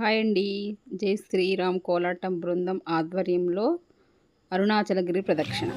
Hi అండి. జై శ్రీరామ్ కోలాటం బృందం ఆధ్వర్యంలో అరుణాచలగిరి ప్రదక్షిణ.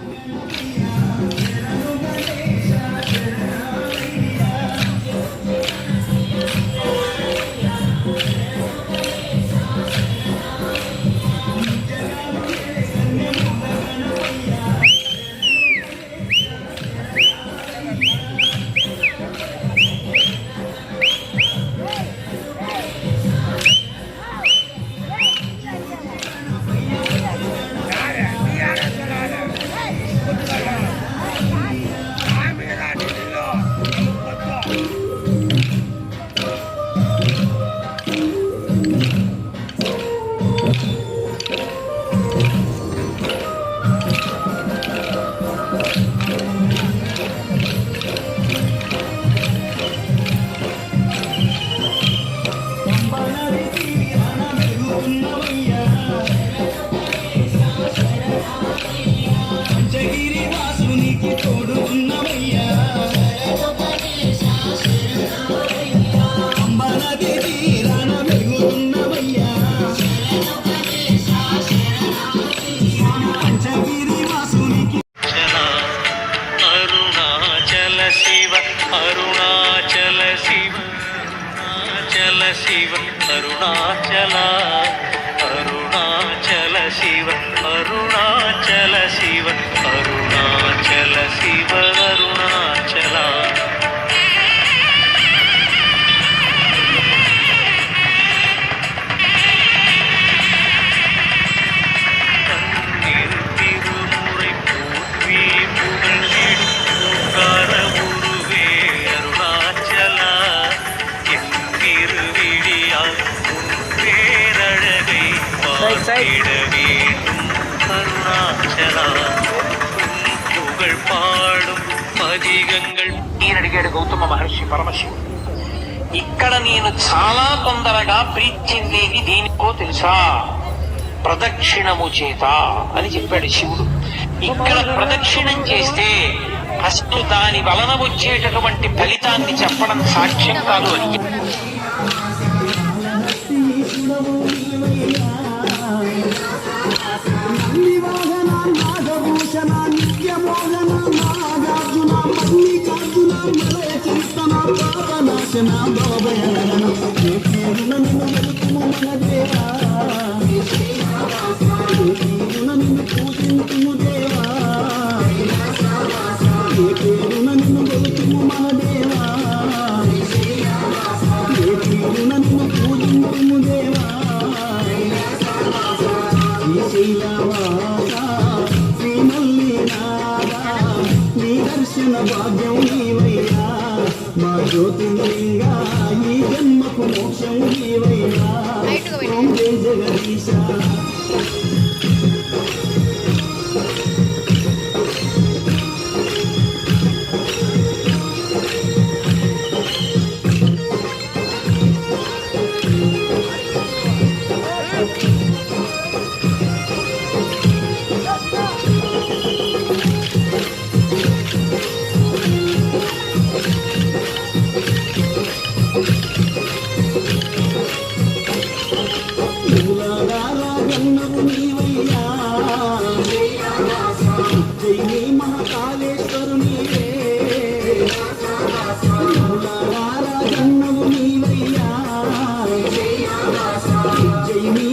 అడిగాడు గౌతమ మహర్షి పరమశివుడు ఇక్కడ నేను చాలా తొందరగా ప్రీతిందేది దీనికో తెలుసా? ప్రదక్షిణము చేత అని చెప్పాడు శివుడు. ఇక్కడ ప్రదక్షిణం చేస్తే అసలు దాని వలన వచ్చేటటువంటి ఫలితాన్ని చెప్పడం సాక్ష్యం కాదు అని పాపనాశన భవభయహరణ ఏ తీరున నిన్ను వెలుతుము మన దేవా ఏ తీరున నిన్ను పూజింతుము దేవా ఏ నిన్ను మన దేవా ఏ తీరున నిన్ను దేవా శ్రీమల్లినాథ నీ దర్శన భాగ్యం మా జ్యోతిర్లింగా ఈ జన్మకు మోక్షం జగదీశ. జై నీ మహాకాళేశ్వరు నీవే గన్నవు నీవయ్యా జై నీ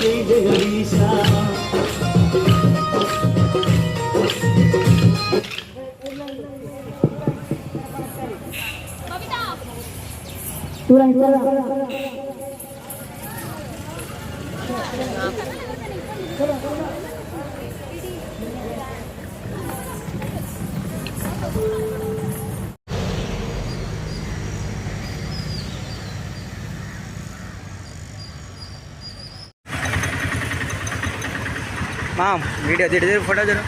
rey de Galicia. Thank you. మా వీడియో తిడి ఫోటో చూడు